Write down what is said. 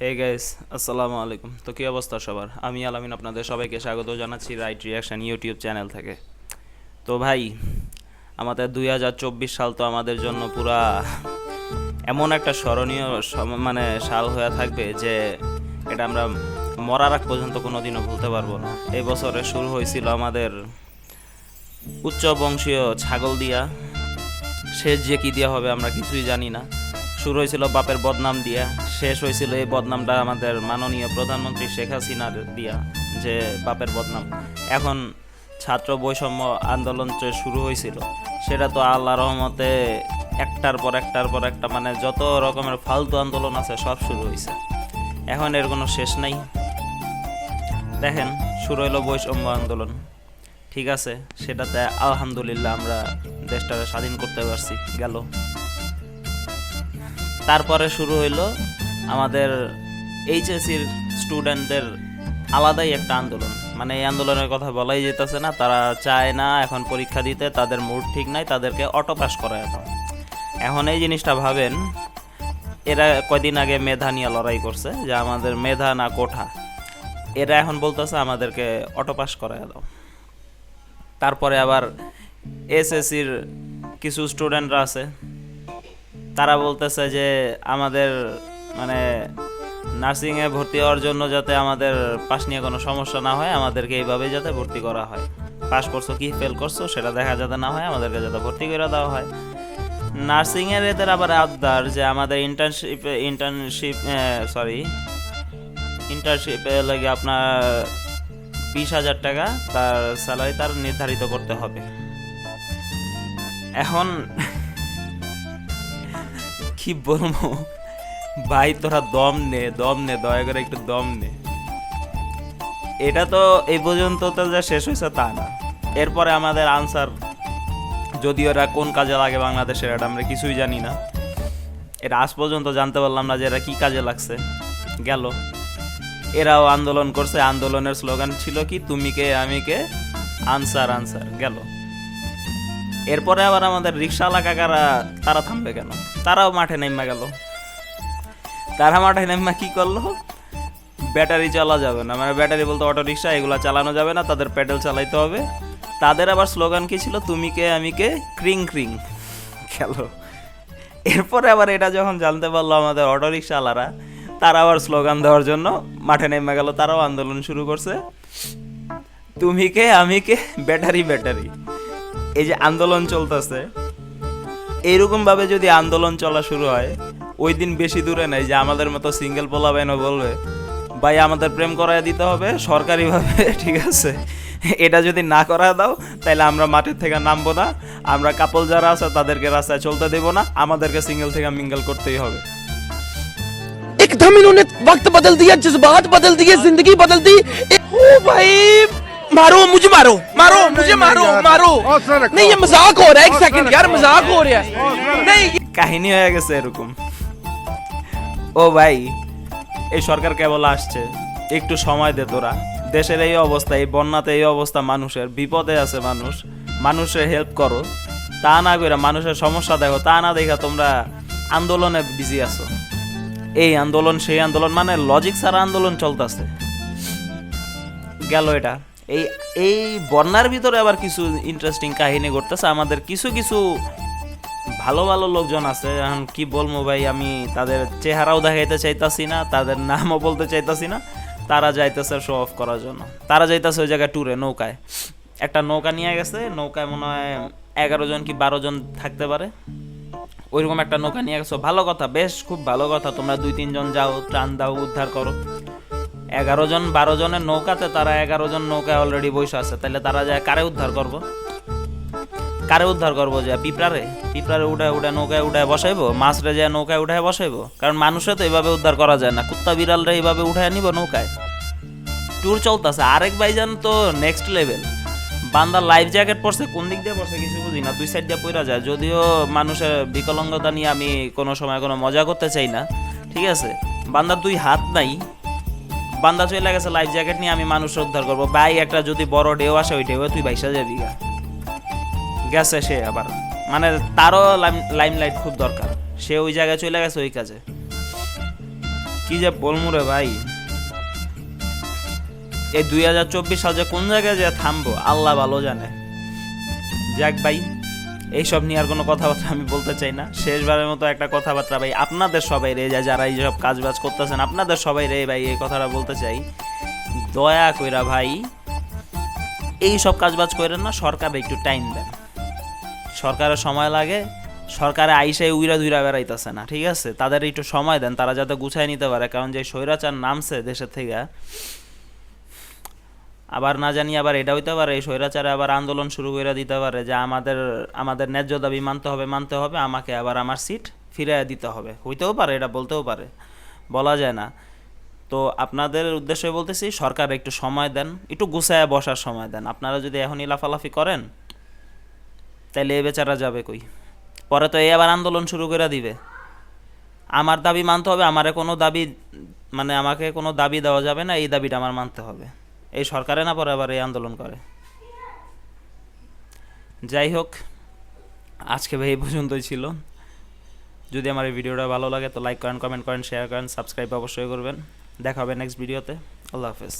Hey guys আসসালামু আলাইকুম। তো কী অবস্থা সবার? আমি আলামিন আপনাদের সবাইকে স্বাগত জানাচ্ছি রাইট রিয়াকশন ইউটিউব চ্যানেল থেকে। তো ভাই, আমাদের দুই হাজার চব্বিশ সাল তো আমাদের জন্য পুরা এমন একটা স্মরণীয় সম- মানে সাল হয়ে থাকবে যে এটা আমরা মরার আগ পর্যন্ত কোনোদিনও ভুলতে পারব না। এই বছরে শুরু হয়েছিল আমাদের উচ্চ বংশীয় ছাগল দিয়া। শেষ যে কী দিয়া হবে আমরা কিছুই জানি না। শুরু হয়েছিল বাপের বদনাম দিয়া। শেষ হয়েছিল এই বদনামটা আমাদের মাননীয় প্রধানমন্ত্রী শেখ হাসিনার দিয়া, যে বাপের বদনাম। এখন ছাত্র বৈষম্য আন্দোলন যে শুরু হয়েছিল, সেটা তো আল্লাহ রহমতে একটার পর একটার পর একটা মানে যত রকমের ফালতু আন্দোলন আছে, সব শুরু হয়েছে। এখন এর কোনো শেষ নাই। দেখেন, শুরু হলো বৈষম্য আন্দোলন। ঠিক আছে, সেটাতে আলহামদুলিল্লাহ আমরা দেশটাকে স্বাধীন করতে পারছি, গেল। তারপরে শুরু হইল আমাদের এইচএসির স্টুডেন্টদের আলাদাই একটা আন্দোলন। মানে এই আন্দোলনের কথা বলাই যেতেছে না, তারা চায় না এখন পরীক্ষা দিতে, তাদের মুড ঠিক নাই, তাদেরকে অটো পাস করা এখন। এখন এই জিনিসটা ভাবেন, এরা কয়দিন আগে মেধা নিয়ে লড়াই করছে, যে আমাদের মেধা না কোঠা। এরা এখন বলতেছে আমাদেরকে অটো পাস করায় দাও। তারপরে আবার এসএসসির কিছু স্টুডেন্টরা আছে, তারা বলতেছে যে আমাদের মানে নার্সিংয়ে ভর্তি হওয়ার জন্য যাতে আমাদের পাশ নিয়ে কোনো সমস্যা না হয়, আমাদেরকে এইভাবেই যাতে ভর্তি করা হয়। পাস করছ কি ফেল করছ, সেটা দেখা যাতে না হয়, আমাদেরকে যাতে ভর্তি করে দেওয়া হয়। নার্সিংয়ের এদের আবার আবদার যে আমাদের ইন্টার্নশিপ ইন্টার্নশিপ সরি ইন্টার্নশিপে লাগে আপনার বিশ হাজার টাকা তার স্যালারি তার নির্ধারিত করতে হবে। এখন কি বলব? ভাই, তোরা দম নে দম নে, দয়া করে একটু দম নে। এটা তো এই পর্যন্ত তো যা শেষ হয়েছে তা না। এরপরে আমাদের আনসার যদিও এরা কোন কাজে লাগে বাংলাদেশের, এটা আমরা কিছুই জানি না। এটা আজ পর্যন্ত জানতে পারলাম না যে এরা কি কাজে লাগছে। গেল। এরাও আন্দোলন করছে, আন্দোলনের স্লোগান ছিল কি, তুমি কে, আমি কে? আনসার আনসার গেল। এরপরে আবার আমাদের রিক্সাওয়ালা কাকারা, তারা থামবে কেন? তারাও মাঠে নেমা গেল। তারা মাঠে নেমা কি করল? ব্যাটারি চালা যাবে না। মানে ব্যাটারি বলতে অটো রিক্সা এগুলো চালানো যাবে না, তাদের প্যাডেল চালাইতে হবে। তাদের আবার স্লোগান কি ছিল? তুমি কে, আমি কে? ক্রিং ক্রিং। খেলো। এরপরে আবার এটা যখন জানতে পারল আমাদের অটো রিক্সাওয়ালারা তারা আবার স্লোগান দেওয়ার জন্য মাঠে নেমে গেল। তারাও আন্দোলন শুরু করছে। তুমি কে, আমি কে? Battery battery. এই যে আন্দোলন চলতেছে এইরকম ভাবে যদি আন্দোলন চলা শুরু হয় ওই দিন বেশি দূরে নাই যে আমাদের মতো সিঙ্গেল পোলাবেনও বলবে ভাই আমাদের প্রেম করায় দিতে হবে সরকারিভাবে ঠিক আছে এটা যদি না করা দাও তাহলে আমরা মাঠের থেকে নামবো না আমরা কাপল যারা আছে তাদেরকে রাস্তায় চলতে দেবো না আমাদেরকে সিঙ্গেল থেকে মিঙ্গেল করতেই হবে एकदम इन्होंने वक्त बदल दिया जज्बात बदल दिए जिंदगी बदल दी ए- ओ भाई मारो मुझे मारो मारो मुझे मारो मारो नहीं ये मजाक हो रहा है एक सेकंड यार मजाक हो रहा है नहीं ये- কাহিনী হয়ে গেছে এরকম ও ভাই, এই সরকার কেবল আসছে। একটু সময় দে তোরা। দেশের এই অবস্থা, এই বন্যাতে এই অবস্থা মানুষের, বিপদে আছে মানুষ। মানুষের হেল্প করো। তা না করে মানুষের সমস্যা দেখো, তা না দেখা তোমরা আন্দোলনে বিজি আছো। এই আন্দোলন, সেই আন্দোলন মানে লজিক ছাড়া আন্দোলন চলতেছে। গেল এটা। এই এই বন্যার ভিতরে আবার কিছু ইন্টারেস্টিং কাহিনী ঘটতেছে। আমাদের কিছু কিছু ভালো ভালো লোকজন আছে, এখন কি বলব ভাই, আমি তাদের চেহারাও দেখাইতে চাইতাছি না, তাদের নামও বলতে চাইতাছি না, তারা যাইতেছে শো অফ করার জন্য। তারা যাইতেছে ওই জায়গায় ট্যুরে নৌকায়। একটা নৌকা নিয়ে গেছে, নৌকায় মনে হয় এগারো জন কি বারো জন থাকতে পারে। ওইরকম একটা নৌকা নিয়ে গেছো। ভালো কথা, বেশ খুব ভালো কথা, তোমরা দুই তিনজন যাও, ত্রাণ দাও, উদ্ধার করো। এগারো জন, বারো জনের নৌকাতে, তারা এগারো জন নৌকায় অলরেডি বসে আছে তাহলে তারা যায় কারে উদ্ধার করব? কারে উদ্ধার করব যে, পিঁপড়ারে? পিঁপড়ারে উঠে উঠে নৌকায় উঠায় বসাইবো, মাছরে যায় নৌকায় উঠায় বসাইবো? কারণ মানুষে তো এভাবে উদ্ধার করা যায় না। কুত্তা বিড়ালরে এইভাবে উঠায় নিব নৌকায়। ট্যুর চলতেছে। আরেক ভাইজান তো নেক্সট লেভেল বান্দা লাইফ জ্যাকেট পরছে, কোন দিক দিয়ে পড়ছে কিছু বুঝি না দুই সাইড দিয়ে পইরা যায়। যদিও মানুষের বিকলাঙ্গতা নিয়ে আমি কোনো সময় কোনো মজা করতে চাই না। ঠিক আছে? বান্দার দুই হাত নাই। বান্দা চলে গেছে লাইফ জ্যাকেট নিয়ে আমি মানুষ উদ্ধার করব। ভাই, একটা যদি বড় ঢেউ আসে, ওই ঢেউয়ে তুই বাইসা যাবি গা। গেছে সে আবার। মানে তারও লাইম লাইট খুব দরকার। সে ওই জায়গায় চলে গেছে ওই কাজে। কি যে বলমু রে ভাই? এই দুই হাজার চব্বিশ সাল যে কোন জায়গায় যে থামবো, আল্লাহ ভালো জানে। যাক ভাই, এইসব নিয়ে আর কোনো কথাবার্তা আমি বলতে চাই না। শেষবারের মতো একটা কথাবার্তা ভাই, আপনাদের সবাই রে যারা এইসব কাজ বাজ করতেছেন, আপনাদের সবাই রে ভাই, এই কথাটা বলতে চাই। দয়া কইরা ভাই এই সব কাজ বাজ করেন না, সরকার একটু টাইম দেন। সরকারের সময় লাগে, সরকারে আইসাই উইরা ধুইরা বেড়াইতেছে না, ঠিক আছে? তাদের একটু সময় দেন, তারা যাতে গুছাই নিতে পারে, কারণ যে স্বৈরাচার নামছে দেশের থেকে, আবার না জানি আবার এটা হইতে পারে, এই স্বৈরাচারে আবার আন্দোলন শুরু করে দিতে পারে, যে আমাদের আমাদের ন্যায্য দাবি মানতে হবে মানতে হবে, আমাকে আবার আমার সিট ফিরে দিতে হবে। হইতেও পারে, এটা বলতেও পারে, বলা যায় না। তো আপনাদের উদ্দেশ্যে বলতেছি, সরকার একটু সময় দেন, একটু গুছায় বসার সময় দেন। আপনারা যদি এখনই লাফালাফি করেন তাইলে এ বেচারা যাবে কই? পরে তো এই আবার আন্দোলন শুরু করে দিবে। আমার দাবি মানতে হবে, আমারে কোনো দাবি মানে আমাকে কোনো দাবি দেওয়া যাবে না, এই দাবিটা আমার মানতে হবে। এই সরকারে না পরে আবার এই আন্দোলন করে। যাই হোক, আজকে ভাই এই পর্যন্তই ছিল। যদি আমার এই ভিডিওটা ভালো লাগে তো লাইক করেন কমেন্ট করেন শেয়ার করেন সাবস্ক্রাইব অবশ্যই করবেন। দেখা হবে নেক্সট ভিডিওতে আল্লাহ হাফেজ।